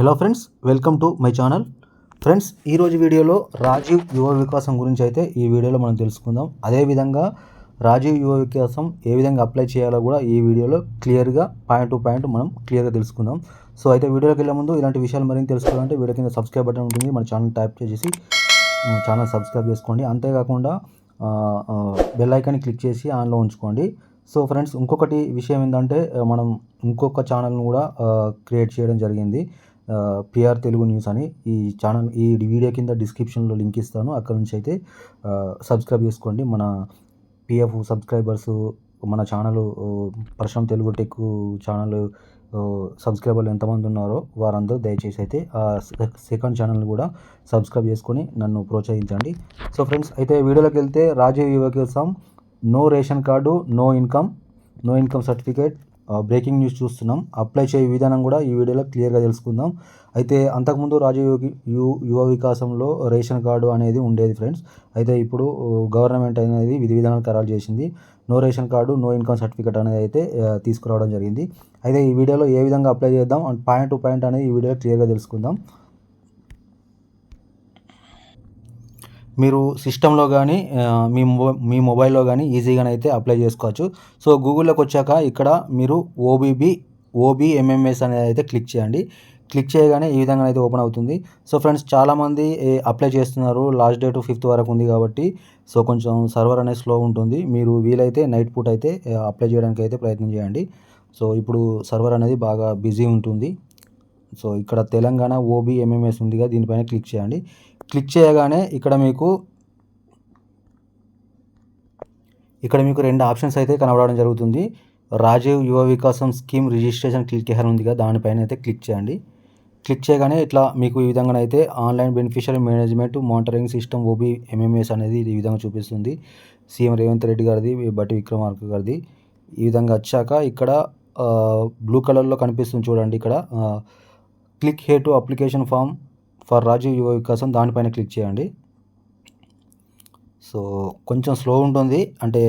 Hello friends welcome to my channel friends ఈరోజు వీడియోలో రాజీవ్ యువ వికాసం గురించి అయితే ఈ వీడియోలో మనం తెలుసుకుందాం. అదేవిధంగా రాజీవ్ యువ వికాసం ఏ విధంగా అప్లై చేయాలో కూడా ఈ వీడియోలో క్లియర్గా పాయింట్ టు పాయింట్ మనం క్లియర్గా తెలుసుకుందాం. సో అయితే వీడియోకి వెళ్ళే ముందు ఇలాంటి విషయాలు మరింత తెలుసుకోవాలంటే వీడియో కింద సబ్స్క్రైబ్ బటన్ ఉంటుంది. మన ఛానల్ ట్యాప్ చేసి ఛానల్ సబ్స్క్రైబ్ చేసుకోండి. అంతేకాకుండా బెల్ ఐకాన్ని క్లిక్ చేసి ఆన్లో ఉంచుకోండి. సో ఫ్రెండ్స్ ఇంకొకటి విషయం ఏంటంటే మనం ఇంకొక ఛానల్ను కూడా క్రియేట్ చేయడం జరిగింది. పిఆర్ తెలుగు న్యూస్ అని ఈ ఛానల్ ఈ వీడియో కింద డిస్క్రిప్షన్లో లింక్ ఇస్తాను. అక్కడ నుంచి అయితే సబ్స్క్రైబ్ చేసుకోండి. మన పిఎఫ్ సబ్స్క్రైబర్స్ మన channel Parsham Telugu tech channel సబ్స్క్రైబర్లు ఎంతమంది ఉన్నారో వారందరూ దయచేసి అయితే ఆ సెకండ్ ఛానల్ కూడా సబ్స్క్రైబ్ చేసుకొని నన్ను ప్రోత్సహించండి. సో ఫ్రెండ్స్ అయితే వీడియోలోకి వెళ్తే రాజీవ్ యువ కోసం no ration card no income no income certificate breaking news చూస్తున్నాం. అప్లై చేయ విధానం కూడా ఈ వీడియోలో క్లియర్గా తెలుసుకుందాం. అయితే అంతకుముందు రాజయోగి యు యువ వికాసంలో రేషన్ కార్డు అనేది ఉండేది ఫ్రెండ్స్. అయితే ఇప్పుడు గవర్నమెంట్ అనేది విధి విధానాలు ఖరారు చేసింది. No ration card no income certificate అనేది అయితే తీసుకురావడం జరిగింది. అయితే ఈ వీడియోలో ఏ విధంగా అప్లై చేద్దాం? అండ్ పాయింట్ టు పాయింట్ అనేది ఈ వీడియోలో క్లియర్గా తెలుసుకుందాం. మీరు సిస్టంలో కానీ మీ మీ మొబైల్లో కానీ ఈజీగానైతే అయితే అప్లై చేసుకోవచ్చు. సో గూగుల్లోకి వచ్చాక ఇక్కడ మీరు ఓబీబీ ఓబీఎంఎంఎస్ అనేది అయితే క్లిక్ చేయండి. క్లిక్ చేయగానే ఈ విధంగా అయితే ఓపెన్ అవుతుంది. సో ఫ్రెండ్స్ చాలామంది అప్లై చేస్తున్నారు. లాస్ట్ డేట్ ఫిఫ్త్ వరకు ఉంది కాబట్టి సో కొంచెం సర్వర్ అనేది స్లో ఉంటుంది. మీరు వీలైతే నైట్ పూట అయితే అప్లై చేయడానికి అయితే ప్రయత్నం చేయండి. సో ఇప్పుడు సర్వర్ అనేది బాగా బిజీ ఉంటుంది. సో ఇక్కడ తెలంగాణ ఓబీ ఎంఎంఎస్ ఉందిగా దీనిపైన క్లిక్ చేయండి. క్లిక్ చేయగానే ఇక్కడ మీకు ఇక్కడ మీకు రెండు ఆప్షన్స్ అయితే కనబడడం జరుగుతుంది. రాజీవ్ యువ వికాసం స్కీమ్ రిజిస్ట్రేషన్ క్లిక్ చేయాలని ఉందిగా దానిపైన అయితే క్లిక్ చేయండి. క్లిక్ చేయగానే ఇట్లా మీకు ఈ విధంగా అయితే online beneficiary management monitoring system OB MMS అనేది ఈ విధంగా చూపిస్తుంది. సీఎం రేవంత్ రెడ్డి గారిది బట్టి విక్రమార్క గారిది. ఈ విధంగా వచ్చాక ఇక్కడ బ్లూ కలర్లో కనిపిస్తుంది చూడండి ఇక్కడ. Click here to application form for Rajiv Yuva Vikasam దానిపైన క్లిక్ చేయండి. సో కొంచెం స్లో ఉంటుంది. అంటే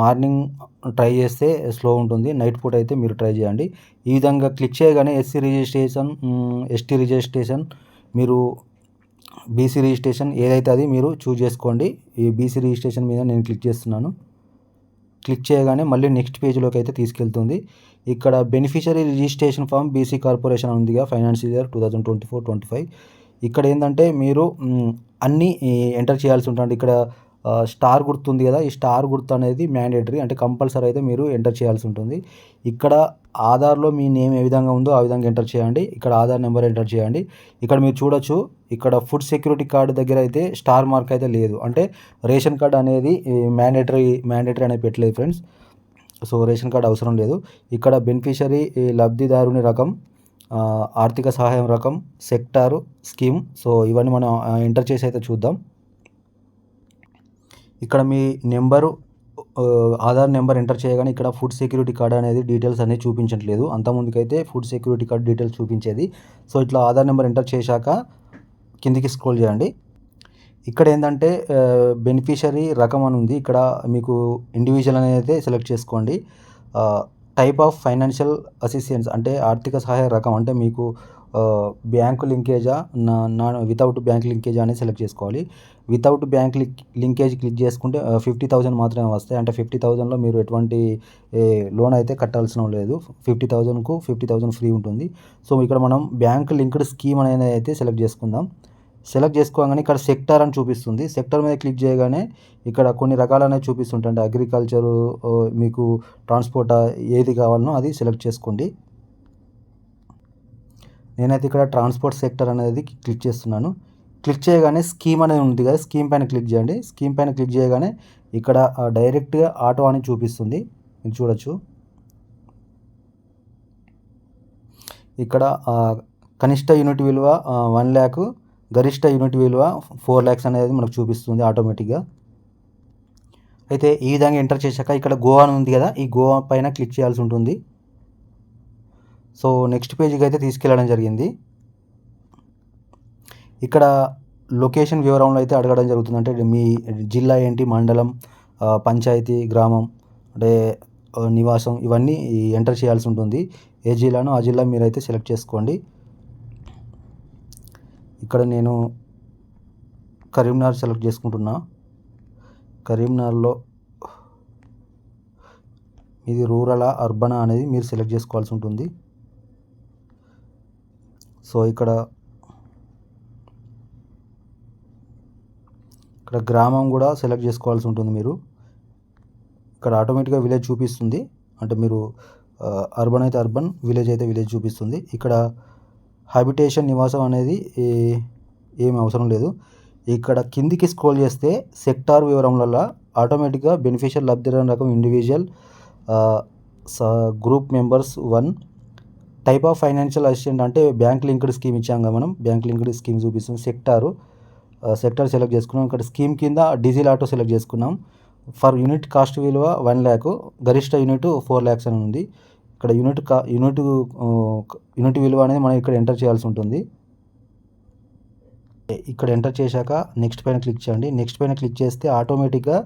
మార్నింగ్ ట్రై చేస్తే స్లో ఉంటుంది. నైట్ పూట అయితే మీరు ట్రై చేయండి. ఈ విధంగా క్లిక్ చేయగానే ఎస్సీ రిజిస్ట్రేషన్ ఎస్టీ రిజిస్ట్రేషన్ మీరు బీసీ రిజిస్ట్రేషన్ ఏదైతే అది మీరు చూజ్ చేసుకోండి. ఈ బీసీ రిజిస్ట్రేషన్ మీద నేను క్లిక్ చేస్తున్నాను. క్లిక్ చేయగానే మళ్ళీ నెక్స్ట్ పేజ్లోకి అయితే తీసుకెళ్తుంది. ఇక్కడ beneficiary registration form BC corporation ఉందిగా financial year two thousand twenty four twenty five ఇక్కడ ఏంటంటే మీరు అన్నీ ఎంటర్ చేయాల్సి ఉంటుంది. ఇక్కడ స్టార్ గుర్తు ఉంది కదా ఈ స్టార్ గుర్తు అనేది మ్యాండేటరీ అంటే కంపల్సరీ అయితే మీరు ఎంటర్ చేయాల్సి ఉంటుంది. ఇక్కడ ఆధార్లో మీ నేమ్ ఏ విధంగా ఉందో ఆ విధంగా ఎంటర్ చేయండి. ఇక్కడ ఆధార్ నెంబర్ ఎంటర్ చేయండి. ఇక్కడ మీరు చూడొచ్చు ఇక్కడ ఫుడ్ సెక్యూరిటీ కార్డు దగ్గర అయితే స్టార్ మార్క్ అయితే లేదు. అంటే రేషన్ కార్డు అనేది మ్యాండేటరీ మ్యాండేటరీ అనేది పెట్టలేదు ఫ్రెండ్స్ సో రేషన్ కార్డు అవసరం లేదు. ఇక్కడ బెనిఫిషరీ లబ్ధిదారుని రకం ఆర్థిక సహాయం రకం సెక్టారు స్కీమ్. సో ఇవన్నీ మనం ఎంటర్ చేసి అయితే చూద్దాం. ఇక్కడ మీ నెంబరు ఆధార్ నెంబర్ ఎంటర్ చేయగానే ఇక్కడ ఫుడ్ సెక్యూరిటీ కార్డ్ అనేది డీటెయిల్స్ అనేది చూపించట్లేదు. అంతకుముందుకైతే ఫుడ్ సెక్యూరిటీ కార్డ్ డీటెయిల్స్ చూపించేది. సో ఇట్లా ఆధార్ నెంబర్ ఎంటర్ చేశాక కిందికి స్క్రోల్ చేయండి. ఇక్కడ ఏంటంటే బెనిఫిషరీ రకం అని ఉంది. ఇక్కడ మీకు ఇండివిజువల్ అనేది అయితే సెలెక్ట్ చేసుకోండి. టైప్ ఆఫ్ ఫైనాన్షియల్ అసిస్టెన్స్ అంటే ఆర్థిక సహాయ రకం అంటే మీకు బ్యాంకు లింకేజా నా నాన్ వితౌట్ బ్యాంక్ లింకేజా అనేది సెలెక్ట్ చేసుకోవాలి. Without bank link linkage click చేసుకుంటే ఫిఫ్టీ థౌజండ్ మాత్రమే వస్తాయి. అంటే ఫిఫ్టీ థౌజండ్లో మీరు ఎటువంటి లోన్ అయితే కట్టాల్సిన లేదు. ఫిఫ్టీ థౌజండ్కు ఫిఫ్టీ థౌజండ్ ఫ్రీ ఉంటుంది. సో ఇక్కడ మనం బ్యాంక్ లింక్డ్ స్కీమ్ అనేది అయితే సెలెక్ట్ చేసుకుందాం. సెలెక్ట్ చేసుకోగానే ఇక్కడ సెక్టార్ అని చూపిస్తుంది. సెక్టార్ మీద క్లిక్ చేయగానే ఇక్కడ కొన్ని రకాలనేవి చూపిస్తుంటండి అగ్రికల్చరు మీకు ట్రాన్స్పోర్ట్ ఏది కావాలనో అది సెలెక్ట్ చేసుకోండి. నేనైతే ఇక్కడ ట్రాన్స్పోర్ట్ సెక్టర్ అనేది క్లిక్ చేస్తున్నాను. క్లిక్ చేయగానే స్కీమ్ అనేది ఉంది కదా స్కీమ్ పైన క్లిక్ చేయండి. స్కీమ్ పైన క్లిక్ చేయగానే ఇక్కడ డైరెక్ట్గా ఆటో అని చూపిస్తుంది. మీరు చూడొచ్చు. ఇక్కడ కనిష్ట యూనిట్ విలువ వన్ ల్యాక్ గరిష్ట యూనిట్ విలువ ఫోర్ ల్యాక్స్ అనేది మనకు చూపిస్తుంది ఆటోమేటిక్గా. అయితే ఈ విధంగా ఎంటర్ చేశాక ఇక్కడ గోవా అని ఉంది కదా ఈ గోవా పైన క్లిక్ చేయాల్సి ఉంటుంది. సో నెక్స్ట్ పేజీకి అయితే తీసుకెళ్ళడం జరిగింది. ఇక్కడ లొకేషన్ వివరంలో అయితే అడగడం జరుగుతుంది. అంటే మీ జిల్లా ఏంటి మండలం పంచాయతీ గ్రామం అంటే నివాసం ఇవన్నీ ఎంటర్ చేయాల్సి ఉంటుంది. ఏ జిల్లానో ఆ జిల్లా మీరైతే సెలెక్ట్ చేసుకోండి. ఇక్కడ నేను కరీంనగర్ సెలెక్ట్ చేసుకుంటున్నా. కరీంనగర్లో ఇది రూరల్ అర్బనా అనేది మీరు సెలెక్ట్ చేసుకోవాల్సి ఉంటుంది. సో ఇక్కడ ఇక్కడ గ్రామం కూడా సెలెక్ట్ చేసుకోవాల్సి ఉంటుంది మీరు. ఇక్కడ ఆటోమేటిక్గా విలేజ్ చూపిస్తుంది. అంటే మీరు అర్బన్ అయితే అర్బన్ విలేజ్ అయితే విలేజ్ చూపిస్తుంది. ఇక్కడ హ్యాబిటేషన్ నివాసం అనేది ఏమి అవసరం లేదు. ఇక్కడ కిందికి స్క్రోల్ చేస్తే సెక్టార్ వివరంలో ఆటోమేటిక్గా బెనిఫిషియల్ లబ్ధిదారు రకం individual group members one. Type of financial assistant అంటే బ్యాంక్ లింక్డ్ స్కీమ్ ఇచ్చాం కదా మనం. బ్యాంక్ లింక్డ్ స్కీమ్ చూపిస్తాం. సెక్టారు సెక్టార్ సెలెక్ట్ చేసుకున్నాం. ఇక్కడ స్కీమ్ కింద డీజిల్ ఆటో సెలెక్ట్ చేసుకున్నాం. ఫర్ యూనిట్ కాస్ట్ విలువ వన్ ల్యాక్ గరిష్ట యూనిట్ ఫోర్ ల్యాక్స్ అని ఉంది. ఇక్కడ యూనిట్ కా యూనిట్ యూనిట్ విలువ అనేది మనం ఇక్కడ ఎంటర్ చేయాల్సి ఉంటుంది. ఇక్కడ ఎంటర్ చేశాక నెక్స్ట్ పైన క్లిక్ చేయండి. నెక్స్ట్ పైన క్లిక్ చేస్తే ఆటోమేటిక్గా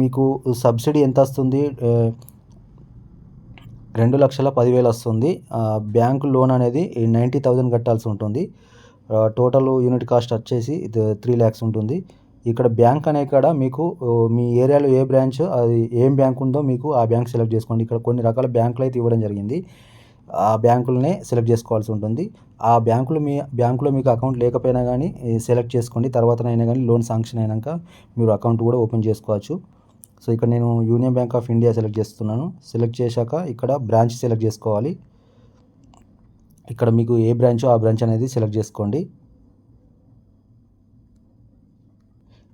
మీకు సబ్సిడీ ఎంత వస్తుంది? రెండు లక్షల పదివేలు వస్తుంది. బ్యాంకు లోన్ అనేది నైంటీ థౌజండ్ కట్టాల్సి ఉంటుంది. టోటల్ యూనిట్ కాస్ట్ వచ్చేసి త్రీ ల్యాక్స్ ఉంటుంది. ఇక్కడ బ్యాంక్ అనే కాడ మీకు మీ ఏరియాలో ఏ బ్రాంచ్ అది ఏం బ్యాంక్ ఉందో మీకు ఆ బ్యాంక్ సెలెక్ట్ చేసుకోండి. ఇక్కడ కొన్ని రకాల బ్యాంకులు అయితే ఇవ్వడం జరిగింది. ఆ బ్యాంకులనే సెలెక్ట్ చేసుకోవాల్సి ఉంటుంది. ఆ బ్యాంకులు మీ బ్యాంకులో మీకు అకౌంట్ లేకపోయినా కానీ సెలెక్ట్ చేసుకోండి. తర్వాతనైనా కానీ లోన్ శాంక్షన్ అయినాక మీరు అకౌంట్ కూడా ఓపెన్ చేసుకోవచ్చు. సో ఇక్కడ నేను Union Bank of India select చేస్తున్నాను. సెలెక్ట్ చేశాక ఇక్కడ బ్రాంచ్ సెలెక్ట్ చేసుకోవాలి. ఇక్కడ మీకు ఏ బ్రాంచో ఆ బ్రాంచ్ అనేది సెలెక్ట్ చేసుకోండి.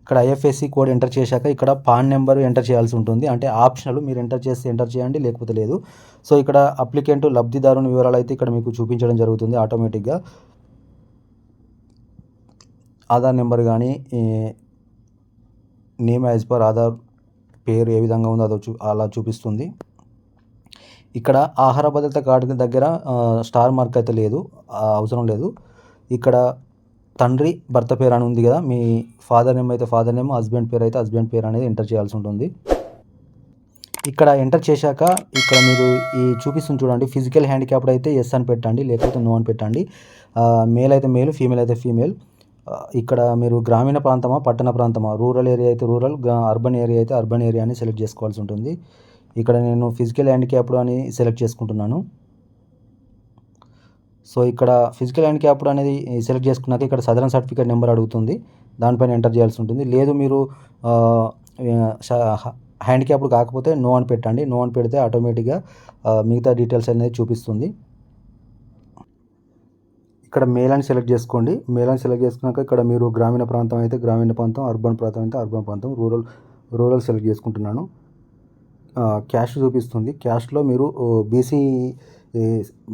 ఇక్కడ ఐఎఫ్ఎస్సి కోడ్ ఎంటర్ చేశాక ఇక్కడ పాన్ నెంబర్ ఎంటర్ చేయాల్సి ఉంటుంది. అంటే ఆప్షనల్ మీరు ఎంటర్ చేస్తే ఎంటర్ చేయండి లేకపోతే లేదు. సో ఇక్కడ అప్లికెంట్ లబ్ధిదారుని వివరాలు అయితే ఇక్కడ మీకు చూపించడం జరుగుతుంది ఆటోమేటిక్గా ఆధార్ నెంబర్ కానీ నేమ్ యాజ్ పర్ ఆధార్ పేరు ఏ విధంగా ఉందో అదో చూ అలా చూపిస్తుంది. ఇక్కడ ఆహార భద్రత కార్డు దగ్గర స్టార్ మార్క్ అయితే లేదు అవసరం లేదు. ఇక్కడ తండ్రి భర్త పేరు అని ఉంది కదా మీ ఫాదర్ నేమ్ అయితే ఫాదర్ నేమ్ హస్బెండ్ పేరు అయితే హస్బెండ్ పేరు అనేది ఎంటర్ చేయాల్సి ఉంటుంది. ఇక్కడ ఎంటర్ చేశాక ఇక్కడ మీరు ఈ చూపిస్తుంది చూడండి ఫిజికల్ హ్యాండిక్యాప్డ్ అయితే ఎస్ అని పెట్టండి లేకపోతే నో అని పెట్టండి. మేల్ అయితే మేల్ ఫీమేల్ అయితే ఫీమేల్ ఇక్కడ మీరు గ్రామీణ ప్రాంతమా పట్టణ ప్రాంతమా? రూరల్ ఏరియా అయితే రూరల్ అర్బన్ ఏరియా అయితే అర్బన్ ఏరియా అని సెలెక్ట్ చేసుకోవాల్సి ఉంటుంది. ఇక్కడ నేను ఫిజికల్ హ్యాండిక్యాప్డ్ అని సెలెక్ట్ చేసుకుంటున్నాను. సో ఇక్కడ ఫిజికల్ హ్యాండిక్యాప్డ్ అనేది సెలెక్ట్ చేసుకున్నాక ఇక్కడ సదరన్ సర్టిఫికేట్ నెంబర్ అడుగుతుంది. దానిపైన ఎంటర్ చేయాల్సి ఉంటుంది. లేదు మీరు హ్యాండిక్యాప్డ్ కాకపోతే నో అని పెట్టండి. నో అని పెడితే ఆటోమేటిక్గా మిగతా డీటెయిల్స్ అనేది చూపిస్తుంది. ఇక్కడ మేల్ అని సెలెక్ట్ చేసుకోండి. మేల్ అని సెలెక్ట్ చేసుకున్నాక ఇక్కడ మీరు గ్రామీణ ప్రాంతం అయితే గ్రామీణ ప్రాంతం అర్బన్ ప్రాంతం అయితే అర్బన్ ప్రాంతం రూరల్ రూరల్ సెలెక్ట్ చేసుకుంటున్నాను. క్యాష్ చూపిస్తుంది. క్యాష్లో మీరు బీసీ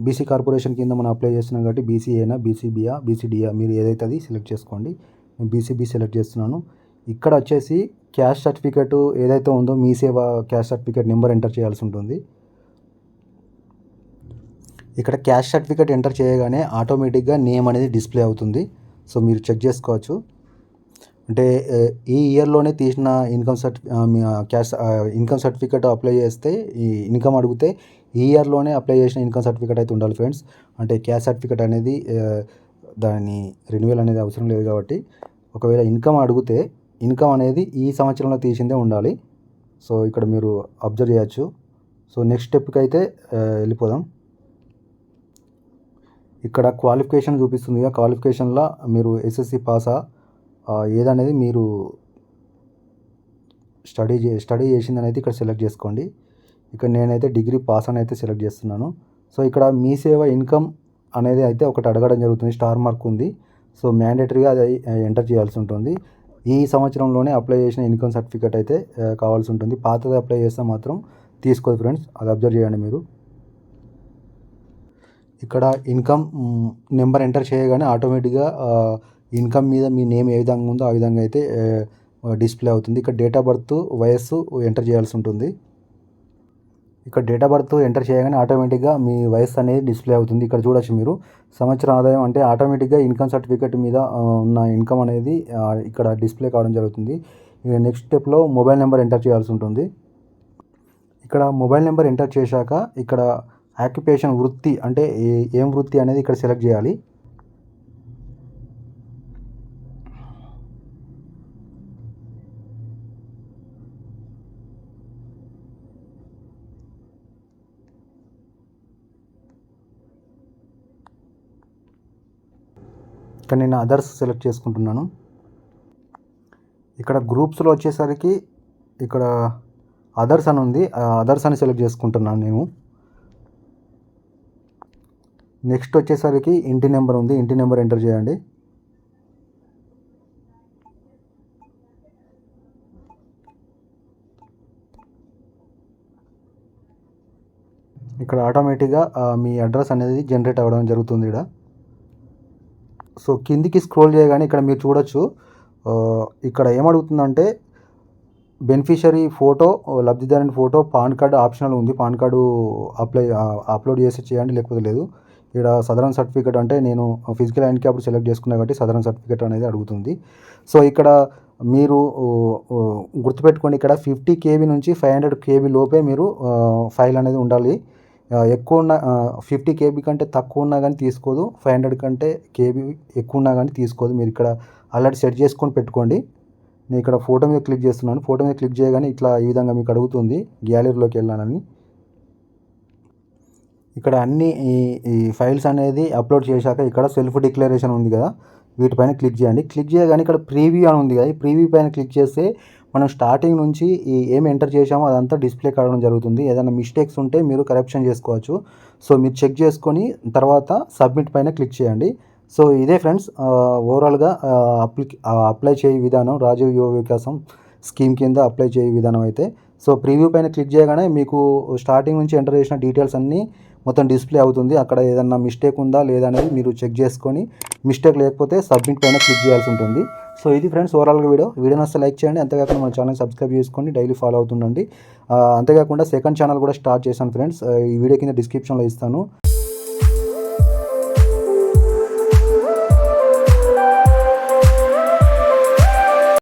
బీసీ కార్పొరేషన్ కింద మనం అప్లై చేస్తున్నాం కాబట్టి బీసీ అయినా బీసీబీఆ బీసీడీఆ మీరు ఏదైతే అది సెలెక్ట్ చేసుకోండి. నేను బీసీబీ సెలెక్ట్ చేస్తున్నాను. ఇక్కడ వచ్చేసి క్యాష్ సర్టిఫికేట్ ఏదైతే ఉందో మీ సేవ క్యాష్ సర్టిఫికేట్ నెంబర్ ఎంటర్ చేయాల్సి ఉంటుంది. ఇక్కడ క్యాష్ సర్టిఫికేట్ ఎంటర్ చేయగానే ఆటోమేటిక్గా నేమ్ అనేది డిస్ప్లే అవుతుంది. సో మీరు చెక్ చేసుకోవచ్చు. అంటే ఈ ఇయర్లోనే తీసిన ఇన్కమ్ సర్టి క్యాష్ ఇన్కమ్ సర్టిఫికేట్ అప్లై చేస్తే ఈ ఇన్కమ్ అడిగితే ఈ ఇయర్లోనే అప్లై చేసిన ఇన్కమ్ సర్టిఫికేట్ అయితే ఉండాలి ఫ్రెండ్స్. అంటే క్యాష్ సర్టిఫికేట్ అనేది దాని రెన్యువల్ అనేది అవసరం లేదు కాబట్టి ఒకవేళ ఇన్కమ్ అడిగితే ఇన్కమ్ అనేది ఈ సంవత్సరంలో తీసిందే ఉండాలి. సో ఇక్కడ మీరు అబ్జర్వ్ చేయొచ్చు. సో నెక్స్ట్ స్టెప్కి అయితే వెళ్ళిపోదాం. ఇక్కడ క్వాలిఫికేషన్ చూపిస్తుంది క్వాలిఫికేషన్లో మీరు ఎస్ఎస్సి పాసా ఏదనేది మీరు స్టడీ చే స్టడీ చేసింది అనేది ఇక్కడ సెలెక్ట్ చేసుకోండి. ఇక్కడ నేనైతే డిగ్రీ పాస్ అని అయితే సెలెక్ట్ చేస్తున్నాను. సో ఇక్కడ మీ సేవ ఇన్కమ్ అనేది అయితే ఒకటి అడగడం జరుగుతుంది. స్టార్ మార్క్ ఉంది. సో మ్యాండేటరీగా అది ఎంటర్ చేయాల్సి ఉంటుంది. ఈ సంవత్సరంలోనే అప్లై చేసిన ఇన్కమ్ సర్టిఫికేట్ అయితే కావాల్సి ఉంటుంది. పాతది అప్లై చేస్తే మాత్రం తీసుకోదు ఫ్రెండ్స్. అది అబ్జర్వ్ చేయండి మీరు. ఇక్కడ ఇన్కమ్ నెంబర్ ఎంటర్ చేయగానే ఆటోమేటిక్గా ఇన్కమ్ మీద మీ నేమ్ ఏ విధంగా ఉందో ఆ విధంగా అయితే డిస్ప్లే అవుతుంది. ఇక్కడ డేట్ ఆఫ్ బర్త్ వయస్సు ఎంటర్ చేయాల్సి ఉంటుంది. ఇక్కడ డేట్ ఆఫ్ బర్త్ ఎంటర్ చేయగానే ఆటోమేటిక్గా మీ వయస్సు అనేది డిస్ప్లే అవుతుంది. ఇక్కడ చూడొచ్చు మీరు. సంవత్సరం ఆదాయం అంటే ఆటోమేటిక్గా ఇన్కమ్ సర్టిఫికేట్ మీద ఉన్న ఇన్కమ్ అనేది ఇక్కడ డిస్ప్లే కావడం జరుగుతుంది. నెక్స్ట్ స్టెప్లో మొబైల్ నెంబర్ ఎంటర్ చేయాల్సి ఉంటుంది. ఇక్కడ మొబైల్ నెంబర్ ఎంటర్ చేశాక ఇక్కడ ఆక్యుపేషన్ వృత్తి అంటే ఏం వృత్తి అనేది ఇక్కడ సెలెక్ట్ చేయాలి. ఇక్కడ నేను అదర్స్ సెలెక్ట్ చేసుకుంటున్నాను. ఇక్కడ గ్రూప్స్లో వచ్చేసరికి ఇక్కడ అదర్స్ అని ఉంది. అదర్స్ అని సెలెక్ట్ చేసుకుంటున్నాను నేను. నెక్స్ట్ వచ్చేసరికి ఇంటి నెంబర్ ఉంది. ఇంటి నెంబర్ ఎంటర్ చేయండి. ఇక్కడ ఆటోమేటిక్గా మీ అడ్రస్ అనేది జనరేట్ అవ్వడం జరుగుతుంది ఇక్కడ. సో కిందికి స్క్రోల్ చేయగానే ఇక్కడ మీరు చూడొచ్చు ఇక్కడ ఏమడుగుతుందంటే బెనిఫిషరీ ఫోటో లబ్ధిదారుని ఫోటో పాన్ కార్డు ఆప్షనల్ ఉంది. పాన్ కార్డు అప్లై అప్లోడ్ చేసి చేయండి లేకపోతే లేదు. ఇక్కడ సదరన్ సర్టిఫికేట్ అంటే నేను ఫిజికల్ హ్యాండిక్యాప్ సెలెక్ట్ చేసుకున్నా కాబట్టి సదరన్ సర్టిఫికేట్ అనేది అడుగుతుంది. సో ఇక్కడ మీరు గుర్తుపెట్టుకోండి ఇక్కడ ఫిఫ్టీ కేబీ నుంచి ఫైవ్ హండ్రెడ్ కేబీ లోపే మీరు ఫైల్ అనేది ఉండాలి. ఎక్కువ ఉన్న ఫిఫ్టీ కేబీ కంటే తక్కువ ఉన్నా కానీ తీసుకోదు. ఫైవ్ హండ్రెడ్ కంటే కేబీ ఎక్కువ ఉన్నా కానీ తీసుకోదు. మీరు ఇక్కడ అలర్ట్ సెట్ చేసుకొని పెట్టుకోండి. నేను ఇక్కడ ఫోటో మీద క్లిక్ చేస్తున్నాను. ఫోటో మీద క్లిక్ చేయగానే ఇట్లా ఈ విధంగా మీకు అడుగుతుంది. గ్యాలరీలోకి వెళ్ళానని ఇక్కడ అన్ని ఈ ఈ ఫైల్స్ అనేది అప్లోడ్ చేశాక ఇక్కడ సెల్ఫ్ డిక్లరేషన్ ఉంది కదా. వీటిపైన క్లిక్ చేయండి. క్లిక్ చేయగానే ఇక్కడ ప్రీవ్యూ అని ఉంది కదా. ఈ ప్రీవ్యూ పైన క్లిక్ చేస్తే మనం స్టార్టింగ్ నుంచి ఈ ఏం ఎంటర్ చేసామో అదంతా డిస్ప్లే కావడం జరుగుతుంది. ఏదైనా మిస్టేక్స్ ఉంటే మీరు కరెక్షన్ చేసుకోవచ్చు. సో మీరు చెక్ చేసుకొని తర్వాత సబ్మిట్ పైన క్లిక్ చేయండి. సో ఇదే ఫ్రెండ్స్ ఓవరాల్గా అప్లి అప్లై చేయ విధానం రాజీవ్ యువ వికాసం స్కీమ్ కింద అప్లై చేయ విధానం అయితే. సో ప్రీవ్యూ పైన క్లిక్ చేయగానే మీకు స్టార్టింగ్ నుంచి ఎంటర్ చేసిన డీటెయిల్స్ అన్నీ మొత్తం డిస్ప్లే అవుతుంది. అక్కడ ఏదన్నా మిస్టేక్ ఉందా లేదా అనేది మీరు చెక్ చేసుకొని మిస్టేక్ లేకపోతే సబ్మిట్ పైన క్లిక్ చేయాల్సి ఉంటుంది. సో ఇది ఫ్రెండ్స్ ఓవరాల్గా వీడియో. వీడియో నస్తే లైక్ చేయండి. అంతేకాకుండా మన ఛానల్ సబ్స్క్రైబ్ చేసుకోండి. డైలీ ఫాలో అవుతుండండి. అంతేకాకుండా సెకండ్ ఛానల్ కూడా స్టార్ట్ చేశాను ఫ్రెండ్స్. ఈ వీడియో కింద డిస్క్రిప్షన్లో ఇస్తాను.